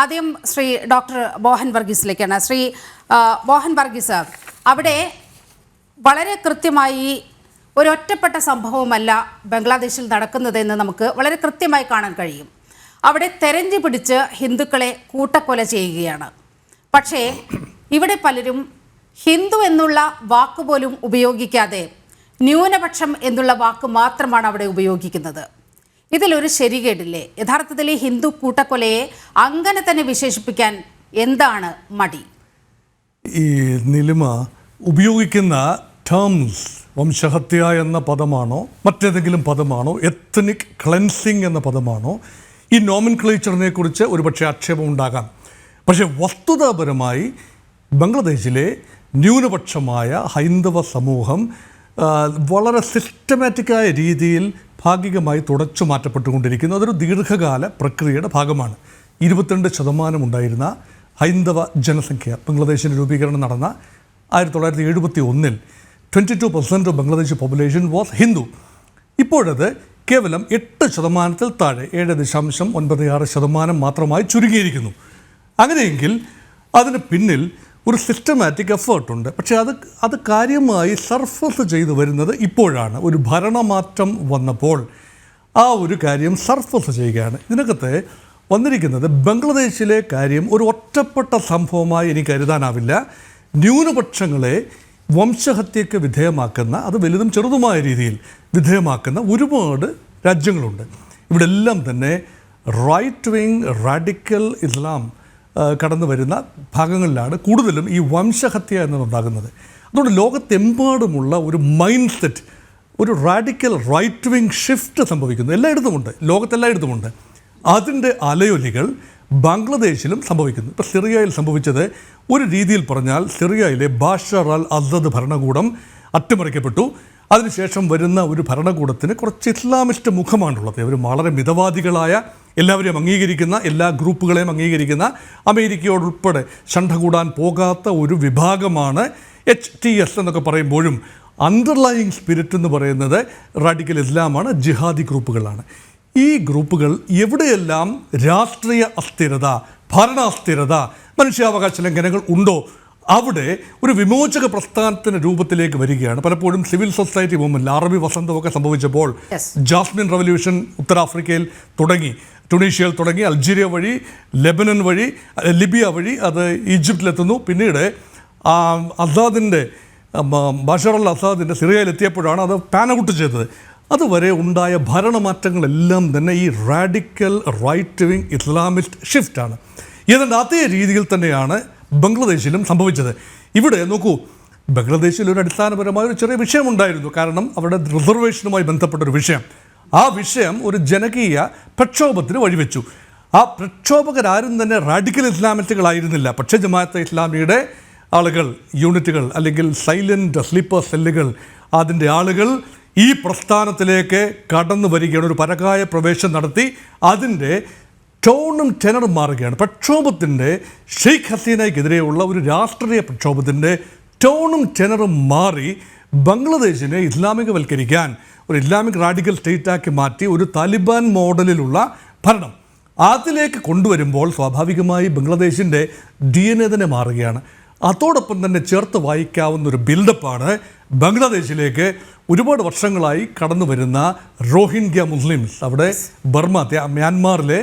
ആദ്യം ശ്രീ ഡോക്ടർ മോഹൻ വർഗീസിലേക്കാണ്. ശ്രീ മോഹൻ വർഗീസ് അവിടെ വളരെ കൃത്യമായി ഒരൊറ്റപ്പെട്ട സംഭവമല്ല ബംഗ്ലാദേശിൽ നടക്കുന്നതെന്ന് നമുക്ക് വളരെ കൃത്യമായി കാണാൻ കഴിയും. അവിടെ തെരഞ്ഞു പിടിച്ച് ഹിന്ദുക്കളെ കൂട്ടക്കൊല ചെയ്യുകയാണ്. പക്ഷേ ഇവിടെ പലരും ഹിന്ദു എന്നുള്ള വാക്ക് പോലും ഉപയോഗിക്കാതെ ന്യൂനപക്ഷം എന്നുള്ള വാക്ക് മാത്രമാണ് അവിടെ ഉപയോഗിക്കുന്നത്. ഇതിലൊരു ശരികേടില്ലേ? യഥാർത്ഥത്തിൽ ഈ ഹിന്ദു കൂട്ടക്കൊലയെ അങ്ങനെ തന്നെ വിശേഷിപ്പിക്കാൻ എന്താണ് മടി? ഈ നിലിമ ഉപയോഗിക്കുന്ന ടേംസ് വംശഹത്യ എന്ന പദമാണോ മറ്റേതെങ്കിലും പദമാണോ എത്നിക് ക്ലൻസിങ് എന്ന പദമാണോ ഈ നോമൻ ക്ലേച്ചറിനെ കുറിച്ച് ഒരുപക്ഷെ ആക്ഷേപം ഉണ്ടാകാം. പക്ഷേ വസ്തുതാപരമായി ബംഗ്ലാദേശിലെ ന്യൂനപക്ഷമായ ഹൈന്ദവ സമൂഹം വളരെ സിസ്റ്റമാറ്റിക്കായ രീതിയിൽ ഭാഗികമായി തുടച്ചു മാറ്റപ്പെട്ടുകൊണ്ടിരിക്കുന്നു. അതൊരു ദീർഘകാല പ്രക്രിയയുടെ ഭാഗമാണ്. ഇരുപത്തിരണ്ട് ശതമാനം ഉണ്ടായിരുന്ന ഹൈന്ദവ ജനസംഖ്യ ബംഗ്ലാദേശിന്റെ രൂപീകരണം നടന്ന ആയിരത്തി തൊള്ളായിരത്തി എഴുപത്തി ഒന്നിൽ twenty two percent of Bangladesh population was Hindu ഇപ്പോഴത് കേവലം എട്ട് ശതമാനത്തിൽ താഴെ ഏഴ് ദശാംശം ഒൻപത് ആറ് ശതമാനം മാത്രമായി ചുരുങ്ങിയിരിക്കുന്നു. അങ്ങനെയെങ്കിൽ അതിന് പിന്നിൽ ഒരു സിസ്റ്റമാറ്റിക് എഫേർട്ടുണ്ട് പക്ഷേ അത് അത് കാര്യമായി സർഫസ് ചെയ്തു വരുന്നത് ഇപ്പോഴാണ്. ഒരു ഭരണമാറ്റം വന്നപ്പോൾ ആ ഒരു കാര്യം സർഫസ് ചെയ്യുകയാണ്. ഇതിനകത്ത് വന്നിരിക്കുന്നത് ബംഗ്ലാദേശിലെ കാര്യം ഒരു ഒറ്റപ്പെട്ട സംഭവമായി എനിക്ക് കരുതാനാവില്ല. ന്യൂനപക്ഷങ്ങളെ വംശഹത്യക്ക് വിധേയമാക്കുന്ന അത് വലുതും ചെറുതുമായ രീതിയിൽ വിധേയമാക്കുന്ന ഒരുപാട് രാജ്യങ്ങളുണ്ട്. ഇവിടെല്ലാം തന്നെ റൈറ്റ് വിങ് റാഡിക്കൽ ഇസ്ലാം കടന്നു വരുന്ന ഭാഗങ്ങളിലാണ് കൂടുതലും ഈ വംശഹത്യ എന്നതുണ്ടാകുന്നത് അതുകൊണ്ട് ലോകത്തെമ്പാടുമുള്ള ഒരു മൈൻഡ് സെറ്റ് ഒരു റാഡിക്കൽ റൈറ്റ് വിങ് ഷിഫ്റ്റ് സംഭവിക്കുന്നു എല്ലായിടത്തുമുണ്ട് ലോകത്തെല്ലായിടത്തുമുണ്ട് അതിന്റെ അലയൊലികൾ ബംഗ്ലാദേശിലും സംഭവിക്കുന്നു. ഇപ്പോൾ സിറിയയിൽ സംഭവിച്ചത് ഒരു രീതിയിൽ പറഞ്ഞാൽ സിറിയയിലെ ബാഷർ അൽ അസദ് ഭരണകൂടം അട്ടിമറിക്കപ്പെട്ടു. അതിനുശേഷം വരുന്ന ഒരു ഭരണകൂടത്തിന് കുറച്ച് ഇസ്ലാമിസ്റ്റ് മുഖമാണുള്ളത്. അവർ വളരെ മിതവാദികളായ എല്ലാവരെയും അംഗീകരിക്കുന്ന എല്ലാ ഗ്രൂപ്പുകളെയും അംഗീകരിക്കുന്ന അമേരിക്കയോടുൾപ്പെടെ ശണ്ഠ കൂടാൻ പോകാത്ത ഒരു വിഭാഗമാണ് എച്ച് ടി എസ് എന്നൊക്കെ പറയുമ്പോഴും അണ്ടർലൈങ് സ്പിരിറ്റ് എന്ന് പറയുന്നത് റാഡിക്കൽ ഇസ്ലാമാണ് ജിഹാദി ഗ്രൂപ്പുകളാണ്. ഈ ഗ്രൂപ്പുകൾ എവിടെയെല്ലാം രാഷ്ട്രീയ അസ്ഥിരത ഭരണ അസ്ഥിരത മനുഷ്യാവകാശ ലംഘനങ്ങൾ ഉണ്ടോ അവിടെ ഒരു വിമോചക പ്രസ്ഥാനത്തിന്റെ രൂപത്തിലേക്ക് വരികയാണ്. പലപ്പോഴും സിവിൽ സൊസൈറ്റി മൂവ്മെന്റ് അറബി വസന്തമൊക്കെ സംഭവിച്ചപ്പോൾ ജാസ്മിൻ റവല്യൂഷൻ ഉത്തരാഫ്രിക്കയിൽ തുടങ്ങി ടുണീഷ്യയിൽ തുടങ്ങി അൾജീരിയ വഴി ലെബനൻ വഴി ലിബിയ വഴി അത് ഈജിപ്തിലെത്തുന്നു. പിന്നീട് അസാദിന്റെ ബഷർ അൽ അസാദിന്റെ സിറിയയിലെത്തിയപ്പോഴാണ് അത് പാനൗട്ട് ചെയ്തത്. അതുവരെ ഉണ്ടായ ഭരണമാറ്റങ്ങളെല്ലാം തന്നെ ഈ റാഡിക്കൽ റൈറ്റ് വിങ് ഇസ്ലാമിസ്റ്റ് ഷിഫ്റ്റാണ് ഏതാണ്ട് അതേ രീതിയിൽ തന്നെയാണ് ബംഗ്ലാദേശിലും സംഭവിച്ചത്. ഇവിടെ നോക്കൂ ബംഗ്ലാദേശിൽ ഒരു അടിസ്ഥാനപരമായ ഒരു ചെറിയ വിഷയമുണ്ടായിരുന്നു. കാരണം അവരുടെ റിസർവേഷനുമായി ബന്ധപ്പെട്ട ഒരു വിഷയം. ആ വിഷയം ഒരു ജനകീയ പ്രക്ഷോഭത്തിന് വഴിവെച്ചു. ആ പ്രക്ഷോഭകരാരും തന്നെ റാഡിക്കൽ ഇസ്ലാമിസ്റ്റുകളായിരുന്നില്ല. പക്ഷേ ജമാഅത്തെ ഇസ്ലാമിയുടെ ആളുകൾ യൂണിറ്റുകൾ അല്ലെങ്കിൽ സൈലന്റ് സ്ലീപ്പർ സെല്ലുകൾ അതിന്റെ ആളുകൾ ഈ പ്രസ്ഥാനത്തിലേക്ക് കടന്നു വരികയാണ് ഒരു പരകായ പ്രവേശം നടത്തി അതിന്റെ ടോണും ടെനറും മാറുകയാണ്. പ്രക്ഷോഭത്തിന്റെ ഷെയ്ഖ് ഹസീനയ്ക്കെതിരെയുള്ള ഒരു രാഷ്ട്രീയ പ്രക്ഷോഭത്തിന്റെ ടോണും ടെനറും മാറി ബംഗ്ലാദേശിനെ ഇസ്ലാമികവൽക്കരിക്കാൻ ഒരു ഇസ്ലാമിക് റാഡിക്കൽ സ്റ്റേറ്റാക്കി മാറ്റി ഒരു താലിബാൻ മോഡലിലുള്ള ഭരണം അതിലേക്ക് കൊണ്ടുവരുമ്പോൾ സ്വാഭാവികമായി ബംഗ്ലാദേശിന്റെ ഡി എൻ എ തന്നെ മാറുകയാണ്. അതോടൊപ്പം തന്നെ ചേർത്ത് വായിക്കാവുന്ന ഒരു ബിൽഡപ്പാണ് ബംഗ്ലാദേശിലേക്ക് ഒരുപാട് വർഷങ്ങളായി കടന്നു വരുന്ന റോഹിൻഗ്യ മുസ്ലിംസ്. അവിടെ ബർമ മ്യാൻമാറിലെ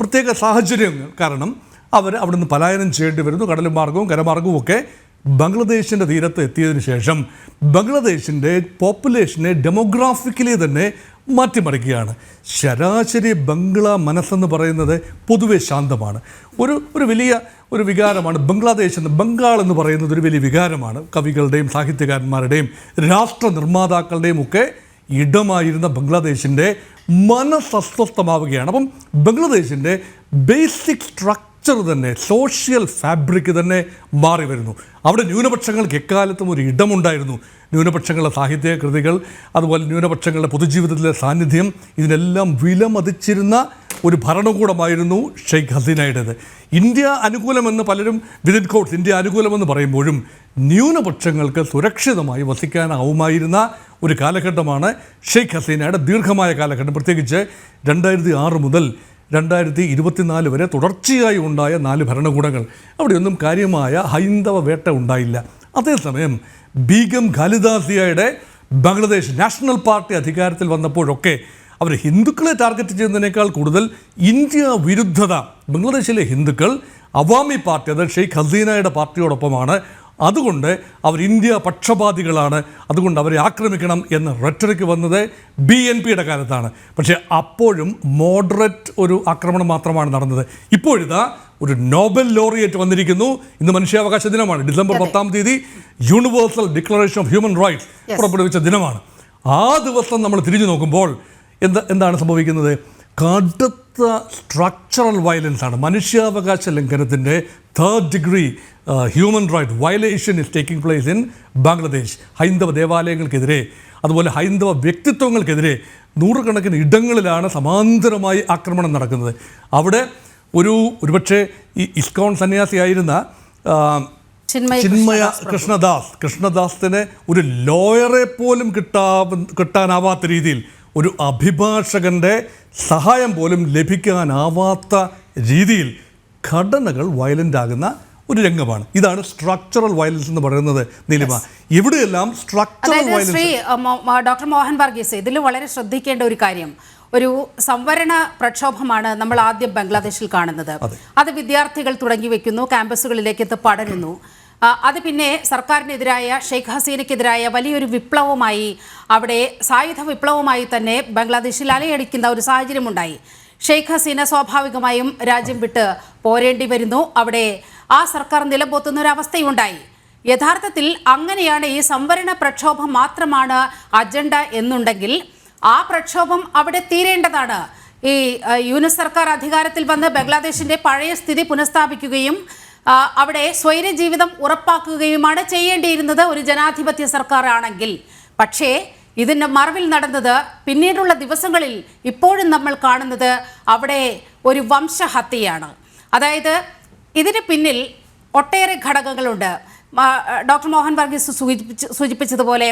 പ്രത്യേക സാഹചര്യങ്ങൾ കാരണം അവർ അവിടുന്ന് പലായനം ചെയ്യേണ്ടി വരുന്നു. കടൽ മാർഗവും കരമാർഗവും ഒക്കെ ബംഗ്ലാദേശിന്റെ തീരത്ത് എത്തിയതിന് ശേഷം ബംഗ്ലാദേശിന്റെ പോപ്പുലേഷനെ ഡെമോഗ്രാഫിക്കലി തന്നെ മാറ്റിമറിക്കുകയാണ്. ശരാശരി ബംഗ്ല മനസ്സെന്ന് പറയുന്നത് പൊതുവെ ശാന്തമാണ്. ഒരു ഒരു വലിയ ഒരു വികാരമാണ് ബംഗ്ലാദേശ് എന്ന് ബംഗാൾ എന്ന് പറയുന്നത് ഒരു വലിയ വികാരമാണ്. കവികളുടെയും സാഹിത്യകാരന്മാരുടെയും രാഷ്ട്ര നിർമ്മാതാക്കളുടെയും ഒക്കെ ഇടമായിരുന്ന ബംഗ്ലാദേശിന്റെ മനസ്സസ്വസ്ഥമാവുകയാണ്. അപ്പം ബംഗ്ലാദേശിന്റെ ബേസിക് സ്ട്രക്ചർ തന്നെ സോഷ്യൽ ഫാബ്രിക് തന്നെ മാറി വരുന്നു. അവിടെ ന്യൂനപക്ഷങ്ങൾക്ക് എക്കാലത്തും ഒരു ഇടമുണ്ടായിരുന്നു. ന്യൂനപക്ഷങ്ങളുടെ സാഹിത്യ കൃതികൾ അതുപോലെ ന്യൂനപക്ഷങ്ങളുടെ പൊതുജീവിതത്തിലെ സാന്നിധ്യം ഇതിനെല്ലാം വിലമതിച്ചിരുന്ന ഒരു ഭരണകൂടമായിരുന്നു ഷെയ്ഖ് ഹസീനയുടേത്. ഇന്ത്യ അനുകൂലമെന്ന് പലരും വിദിൻ കോട്ട്സ് ഇന്ത്യ അനുകൂലമെന്ന് പറയുമ്പോഴും ന്യൂനപക്ഷങ്ങൾക്ക് സുരക്ഷിതമായി വസിക്കാനാവുമായിരുന്ന ഒരു കാലഘട്ടമാണ് ഷെയ്ഖ് ഹസീനയുടെ ദീർഘമായ കാലഘട്ടം. പ്രത്യേകിച്ച് രണ്ടായിരത്തി ആറ് മുതൽ രണ്ടായിരത്തി ഇരുപത്തിനാല് വരെ തുടർച്ചയായി ഉണ്ടായ നാല് ഭരണകൂടങ്ങൾ. അവിടെയൊന്നും കാര്യമായ ഹൈന്ദവ വേട്ട ഉണ്ടായില്ല. അതേസമയം ബീഗം ഖാലിദാസിയയുടെ ബംഗ്ലാദേശ് നാഷണൽ പാർട്ടി അധികാരത്തിൽ വന്നപ്പോഴൊക്കെ അവർ ഹിന്ദുക്കളെ ടാർഗറ്റ് ചെയ്യുന്നതിനേക്കാൾ കൂടുതൽ ഇന്ത്യ വിരുദ്ധത. ബംഗ്ലാദേശിലെ ഹിന്ദുക്കൾ അവാമി പാർട്ടി അതായത് ഷെയ്ഖ് ഹസീനയുടെ പാർട്ടിയോടൊപ്പമാണ് അതുകൊണ്ട് അവർ ഇന്ത്യ പക്ഷപാതികളാണ്. അതുകൊണ്ട് അവരെ ആക്രമിക്കണം എന്ന റെറ്ററിക്ക് വന്നത് ബി എൻ പിയുടെ കാലത്താണ്. പക്ഷേ അപ്പോഴും മോഡറേറ്റ് ഒരു ആക്രമണം മാത്രമാണ് നടന്നത്. ഇപ്പോഴിതാ ഒരു നോബൽ ലോറിയേറ്റ് വന്നിരിക്കുന്നു. ഇന്ന് മനുഷ്യാവകാശ ദിനമാണ്. ഡിസംബർ പത്താം തീയതി Universal Declaration of Human Rights പുറപ്പെടുവിച്ച ദിനമാണ്. ആ ദിവസം നമ്മൾ തിരിഞ്ഞു നോക്കുമ്പോൾ എന്താ എന്താണ് സംഭവിക്കുന്നത്? കടുത്ത സ്ട്രക്ചറൽ വയലൻസ് ആണ്. മനുഷ്യാവകാശ ലംഘനത്തിന്റെ third degree human right violation is taking place in Bangladesh ഹൈന്ദവ ദേവാലയങ്ങൾക്കെതിരെ അതുപോലെ ഹൈന്ദവ വ്യക്തിത്വങ്ങൾക്കെതിരെ നൂറുകണക്കിന് ഇടങ്ങളിലാണ് സമാന്തരമായി ആക്രമണം നടക്കുന്നത്. അവിടെ ഒരു ഒരുപക്ഷെ ഈ ഇസ്കോൺ സന്യാസിയായിരുന്ന ചിന്മയ കൃഷ്ണദാസ് കൃഷ്ണദാസിന് ഒരു ലോയറെ പോലും കിട്ടാ കിട്ടാനാവാത്ത രീതിയിൽ ഒരു അഭിഭാഷകന്റെ സഹായം പോലും ലഭിക്കാനാവാത്ത രീതിയിൽ ഘടനകൾ വയലന്റ് ആകുന്ന ഒരു രംഗമാണ്. ഇതാണ് സ്ട്രക്ചറൽ വയലൻസ് എന്ന് പറയുന്നത് നീലിമ. ഇവിടെയെല്ലാം structural violence doctor Mohan Varghese ഇതിൽ വളരെ ശ്രദ്ധിക്കേണ്ട ഒരു കാര്യം. ഒരു സംവരണ പ്രക്ഷോഭമാണ് നമ്മൾ ആദ്യം ബംഗ്ലാദേശിൽ കാണുന്നത്. അത്. വിദ്യാർത്ഥികൾ തുടങ്ങി വെക്കുന്നു ക്യാമ്പസുകളിലേക്ക് ഇത് പടരുന്നു. അത് പിന്നെ സർക്കാരിനെതിരായ ഷെയ്ഖ് ഹസീനയ്ക്കെതിരായ വലിയൊരു വിപ്ലവമായി അവിടെ സായുധ വിപ്ലവമായി തന്നെ ബംഗ്ലാദേശിൽ അലയടിക്കുന്ന ഒരു സാഹചര്യമുണ്ടായി. ഷെയ്ഖ് ഹസീന സ്വാഭാവികമായും രാജ്യം വിട്ട് പോരേണ്ടി വരുന്നു. അവിടെ ആ സർക്കാർ നിലംപൊത്തുന്ന ഒരു അവസ്ഥയുണ്ടായി. യഥാർത്ഥത്തിൽ അങ്ങനെയാണ് ഈ സംവരണ പ്രക്ഷോഭം മാത്രമാണ് അജണ്ട എന്നുണ്ടെങ്കിൽ ആ പ്രക്ഷോഭം അവിടെ തീരേണ്ടതാണ്. ഈ യൂനിസ് സർക്കാർ അധികാരത്തിൽ വന്ന് ബംഗ്ലാദേശിന്റെ പഴയ സ്ഥിതി പുനഃസ്ഥാപിക്കുകയും അവിടെ സ്വൈര ജീവിതം ഉറപ്പാക്കുകയുമാണ് ചെയ്യേണ്ടിയിരുന്നത് ഒരു ജനാധിപത്യ സർക്കാരാണെങ്കിൽ. പക്ഷേ ഇതിന്റെ മറവിൽ നടന്നത് പിന്നീടുള്ള ദിവസങ്ങളിൽ ഇപ്പോഴും നമ്മൾ കാണുന്നത് അവിടെ ഒരു വംശഹത്യയാണ്. അതായത് ഇതിന് പിന്നിൽ ഒട്ടേറെ ഘടകങ്ങളുണ്ട്. ഡോക്ടർ മോഹൻ വർഗീസ് സൂചിപ്പിച്ച് സൂചിപ്പിച്ചതുപോലെ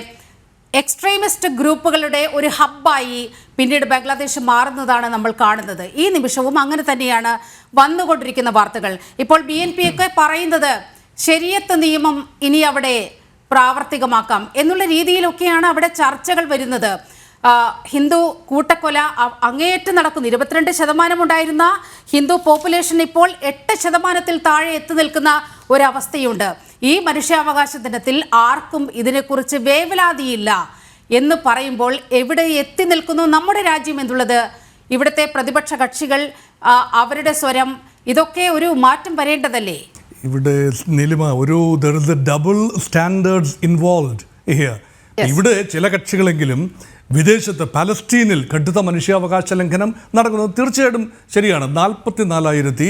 എക്സ്ട്രീമിസ്റ്റ് ഗ്രൂപ്പുകളുടെ ഒരു ഹബ്ബായി പിന്നീട് ബംഗ്ലാദേശ് മാറുന്നതാണ് നമ്മൾ കാണുന്നത്. ഈ നിമിഷവും അങ്ങനെ തന്നെയാണ് വന്നുകൊണ്ടിരിക്കുന്ന വാർത്തകൾ. ഇപ്പോൾ ബി എൻ പി ഒക്കെ പറയുന്നത് ശരിയത്ത് നിയമം ഇനി അവിടെ പ്രാവർത്തികമാക്കാം എന്നുള്ള രീതിയിലൊക്കെയാണ് അവിടെ ചർച്ചകൾ വരുന്നത്. ഹിന്ദു കൂട്ടക്കൊല അങ്ങേയറ്റം നടക്കുന്നു. ഇരുപത്തിരണ്ട് ശതമാനം ഉണ്ടായിരുന്ന ഹിന്ദു പോപ്പുലേഷൻ ഇപ്പോൾ എട്ട് ശതമാനത്തിൽ താഴെ എത്തി നിൽക്കുന്ന ഒരവസ്ഥയുണ്ട്. ഈ മനുഷ്യാവകാശ ദിനത്തിൽ ആർക്കും ഇതിനെക്കുറിച്ച് വേവലാതിയില്ല എന്ന് പറയുമ്പോൾ എവിടെ എത്തി നിൽക്കുന്നു? നമ്മുടെ രാജ്യം എന്നുള്ളത് ഇവിടുത്തെ പ്രതിപക്ഷ കക്ഷികൾ അവരുടെ സ്വരം ഇതൊക്കെ ഒരു മാറ്റം വരേണ്ടതല്ലേ? ഇവിടെ നിലിമ ഒരു ഡബിൾ സ്റ്റാൻഡേർഡ്സ് ഇൻവോൾവ് ഇവിടെ ചില കക്ഷികളെങ്കിലും വിദേശത്ത് പലസ്റ്റീനിൽ കടുത്ത മനുഷ്യാവകാശ ലംഘനം നടക്കുന്നത് തീർച്ചയായിട്ടും ശരിയാണ്. നാൽപ്പത്തി നാലായിരത്തി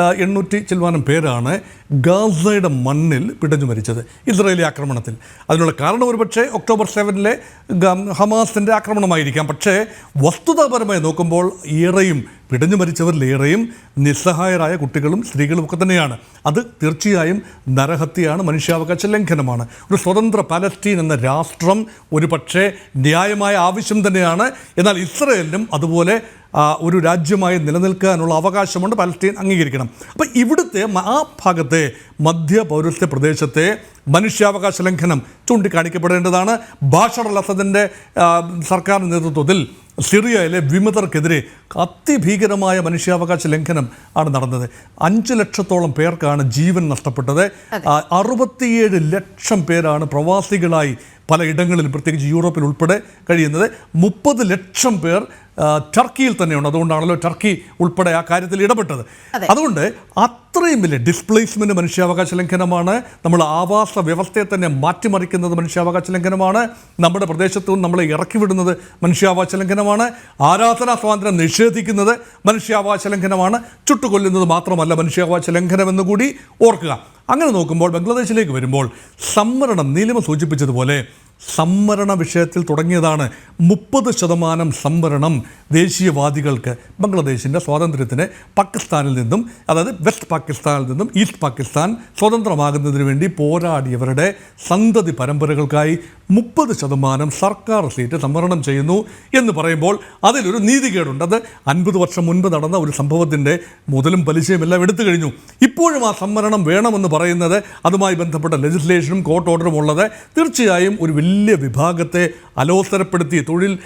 എണ്ണൂറ്റി ചിൽവാനം പേരാണ് ഗാസയുടെ മണ്ണിൽ പിടഞ്ഞു മരിച്ചത് ഇസ്രയേലി ആക്രമണത്തിൽ. അതിനുള്ള കാരണം ഒരുപക്ഷെ ഒക്ടോബർ സെവനിലെ ഹമാസിന്റെ ആക്രമണമായിരിക്കാം. പക്ഷേ വസ്തുതാപരമായി നോക്കുമ്പോൾ ഏറെയും പിടഞ്ഞു മരിച്ചവരിലേറെയും നിസ്സഹായരായ കുട്ടികളും സ്ത്രീകളും ഒക്കെ തന്നെയാണ്. അത് തീർച്ചയായും നരഹത്യയാണ് മനുഷ്യാവകാശ ലംഘനമാണ്. ഒരു സ്വതന്ത്ര പലസ്തീൻ എന്ന രാഷ്ട്രം ഒരു ന്യായമായ ആവശ്യം തന്നെയാണ്. എന്നാൽ ഇസ്രയേലിനും അതുപോലെ ഒരു രാജ്യമായി നിലനിൽക്കാനുള്ള അവകാശമുണ്ട് പലസ്തീൻ അംഗീകരിക്കണം. അപ്പോൾ ഇവിടുത്തെ ആ ഭാഗത്തെ മധ്യ പൗരസ്ത്യ പ്രദേശത്തെ മനുഷ്യാവകാശ ലംഘനം ചൂണ്ടിക്കാണിക്കപ്പെടേണ്ടതാണ്. ബാഷർ അൽ അസദിന്റെ സർക്കാർ നേതൃത്വത്തിൽ സിറിയയിലെ വിമതർക്കെതിരെ അതിഭീകരമായ മനുഷ്യാവകാശ ലംഘനം ആണ് നടന്നത്. അഞ്ച് ലക്ഷത്തോളം പേർക്കാണ് ജീവൻ നഷ്ടപ്പെട്ടത്. അറുപത്തിയേഴ് ലക്ഷം പേരാണ് പ്രവാസികളായി പലയിടങ്ങളിൽ പ്രത്യേകിച്ച് യൂറോപ്പിൽ ഉൾപ്പെടെ കഴിയുന്നത്. മുപ്പത് ലക്ഷം പേർ ടർക്കിയിൽ തന്നെയുണ്ട്. അതുകൊണ്ടാണല്ലോ ടർക്കി ഉൾപ്പെടെ ആ കാര്യത്തിൽ ഇടപെട്ടത്. അതുകൊണ്ട് അത്രയും വലിയ ഡിസ്പ്ലേസ്മെന്റ് മനുഷ്യാവകാശ ലംഘനമാണ്. നമ്മൾ ആവാസ വ്യവസ്ഥയെ തന്നെ മാറ്റിമറിക്കുന്നത് മനുഷ്യാവകാശ ലംഘനമാണ്. നമ്മുടെ പ്രദേശത്തു നിന്ന് നമ്മളെ ഇറക്കി വിടുന്നത് മനുഷ്യാവകാശ ലംഘനമാണ്. ആരാധനാ സ്വാതന്ത്ര്യം നിഷേധിക്കുന്നത് മനുഷ്യാവകാശ ലംഘനമാണ്. ചുട്ടുകൊല്ലുന്നത് മാത്രമല്ല മനുഷ്യാവകാശ ലംഘനമെന്ന് കൂടി ഓർക്കുക. അങ്ങനെ നോക്കുമ്പോൾ ബംഗ്ലാദേശിലേക്ക് വരുമ്പോൾ സംവരണം നീലിമ സൂചിപ്പിച്ചതുപോലെ സംവരണ വിഷയത്തിൽ തുടങ്ങിയതാണ് മുപ്പത് ശതമാനം സംവരണം ദേശീയവാദികൾക്ക്. ബംഗ്ലാദേശിന്റെ സ്വാതന്ത്ര്യത്തിന് പാകിസ്ഥാനിൽ നിന്നും അതായത് വെസ്റ്റ് പാകിസ്ഥാനിൽ നിന്നും ഈസ്റ്റ് പാകിസ്ഥാൻ സ്വതന്ത്രമാകുന്നതിന് വേണ്ടി പോരാടിയവരുടെ സന്തതി പരമ്പരകൾക്കായി മുപ്പത് ശതമാനം സർക്കാർ സീറ്റ് സംവരണം ചെയ്യുന്നു എന്ന് പറയുമ്പോൾ അതിലൊരു നീതികേടുണ്ട്. അത് അൻപത് വർഷം മുൻപ് നടന്ന ഒരു സംഭവത്തിന്റെ മുതലും പലിശയും എല്ലാം എടുത്തു കഴിഞ്ഞു. ഇപ്പോഴും ആ സംവരണം വേണമെന്ന് പറയുന്നത് അതുമായി ബന്ധപ്പെട്ട ലെജിസ്ലേഷനും കോർട്ട് ഓർഡറും ഉള്ളത് തീർച്ചയായും ഒരു വലിയ വിഭാഗത്തെ അലോസരപ്പെടുത്തി തൊഴിൽ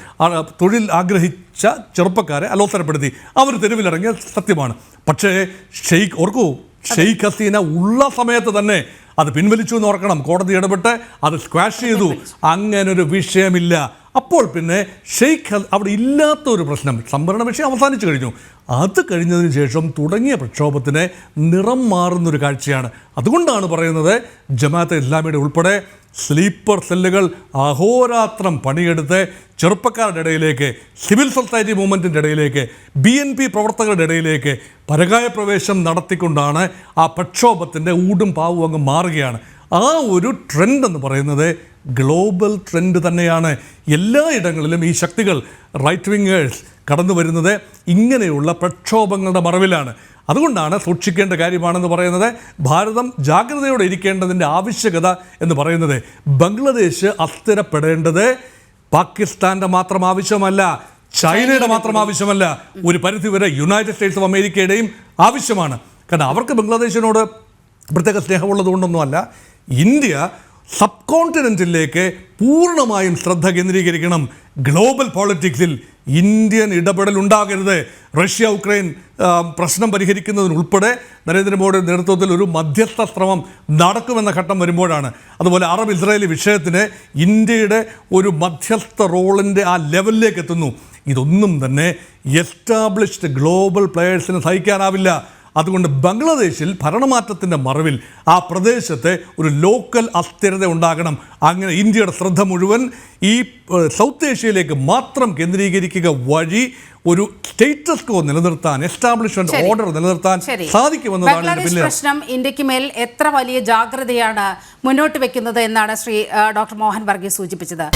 തൊഴിൽ ആഗ്രഹിച്ച ചെറുപ്പക്കാരെ അലോസരപ്പെടുത്തി അവർ തെരുവിലിറങ്ങിയ സത്യമാണ്. പക്ഷേ ഷെയ്ഖ് ഓർക്കൂ ഷെയ്ഖ് ഹസീന ഉള്ള സമയത്ത് തന്നെ അത് പിൻവലിച്ചു എന്ന് ഓർക്കണം. കോടതി ഇടപെട്ട് അത് സ്ക്വാഷ് ചെയ്തു. അങ്ങനൊരു വിഷയമില്ല. അപ്പോൾ പിന്നെ ഷെയ്ഖ് അവിടെ ഇല്ലാത്ത ഒരു പ്രശ്നം. സംവരണ വിഷയം അവസാനിച്ചു കഴിഞ്ഞു. അത് കഴിഞ്ഞതിന് ശേഷം തുടങ്ങിയ പ്രക്ഷോഭത്തിന് നിറം മാറുന്നൊരു കാഴ്ചയാണ്. അതുകൊണ്ടാണ് പറയുന്നത് ജമാഅത്തെ ഇസ്ലാമിയുടെ ഉൾപ്പെടെ സ്ലീപ്പർ സെല്ലുകൾ അഹോരാത്രം പണിയെടുത്ത് ചെറുപ്പക്കാരുടെ ഇടയിലേക്ക് സിവിൽ സൊസൈറ്റി മൂവ്മെന്റിന്റെ ഇടയിലേക്ക് ബി എൻ പി പ്രവർത്തകരുടെ ഇടയിലേക്ക് പരകായ പ്രവേശം നടത്തിക്കൊണ്ടാണ് ആ പ്രക്ഷോഭത്തിന്റെ ഊടും പാവും അങ്ങ് മാറുകയാണ്. ആ ഒരു ട്രെൻഡ് എന്ന് പറയുന്നത് ഗ്ലോബൽ ട്രെൻഡ് തന്നെയാണ്. എല്ലായിടങ്ങളിലും ഈ ശക്തികൾ റൈറ്റ് വിങ്ങേഴ്സ് കടന്നു വരുന്നത് ഇങ്ങനെയുള്ള പ്രക്ഷോഭങ്ങളുടെ മറവിലാണ്. അതുകൊണ്ടാണ് സൂക്ഷിക്കേണ്ട കാര്യമാണെന്ന് പറയുന്നത് ഭാരതം ജാഗ്രതയോടെ ഇരിക്കേണ്ടതിന്റെ ആവശ്യകത എന്ന് പറയുന്നത്. ബംഗ്ലാദേശ് അസ്ഥിരപ്പെടേണ്ടത് പാകിസ്ഥാന്റെ മാത്രം ആവശ്യമല്ല ചൈനയുടെ മാത്രം ആവശ്യമല്ല ഒരു പരിധിവരെ യുണൈറ്റഡ് സ്റ്റേറ്റ്സ് ഓഫ് അമേരിക്കയുടെയും ആവശ്യമാണ്. കാരണം അവർക്ക് ബംഗ്ലാദേശിനോട് പ്രത്യേക സ്നേഹമുള്ളത് കൊണ്ടൊന്നുമല്ല ഇന്ത്യ സബ് കോണ്ടിനെന്റിലേക്ക് പൂർണമായും ശ്രദ്ധ കേന്ദ്രീകരിക്കണം. ഗ്ലോബൽ പോളിറ്റിക്സിൽ ഇന്ത്യൻ ഇടപെടൽ ഉണ്ടാകരുത്. റഷ്യ ഉക്രൈൻ പ്രശ്നം പരിഹരിക്കുന്നതിനുൾപ്പെടെ നരേന്ദ്രമോദിയുടെ നേതൃത്വത്തിൽ ഒരു മധ്യസ്ഥ ശ്രമം നടക്കുമെന്ന ഘട്ടം വരുമ്പോഴാണ്. അതുപോലെ അറബ് ഇസ്രായേലി വിഷയത്തിന് ഇന്ത്യയുടെ ഒരു മധ്യസ്ഥ റോളിന്റെ ആ ലെവലിലേക്ക് എത്തുന്നു. ഇതൊന്നും തന്നെ എസ്റ്റാബ്ലിഷ്ഡ് ഗ്ലോബൽ പ്ലെയേഴ്സിന് സഹിക്കാനാവില്ല. അതുകൊണ്ട് ബംഗ്ലാദേശിൽ ഭരണമാറ്റത്തിന്റെ മറവിൽ ആ പ്രദേശത്തെ ഒരു ലോക്കൽ അസ്ഥിരത ഉണ്ടാകണം. അങ്ങനെ ഇന്ത്യയുടെ ശ്രദ്ധ മുഴുവൻ ഈ സൗത്ത് ഏഷ്യയിലേക്ക് മാത്രം കേന്ദ്രീകരിക്കുക വഴി ഒരു സ്റ്റേറ്റസ് കോ നിലനിർത്താൻ എസ്റ്റാബ്ലിഷ്മെന്റ് ഓർഡർ നിലനിർത്താൻ സാധിക്കുമെന്നതാണ് പ്രശ്നം ഇന്ത്യയ്ക്ക് മേൽ എത്ര വലിയ ജാഗ്രതയാണ് മുന്നോട്ട് വെക്കുന്നത് എന്നാണ് ശ്രീ ഡോക്ടർ മോഹൻ വർഗീസ് സൂചിപ്പിച്ചത്.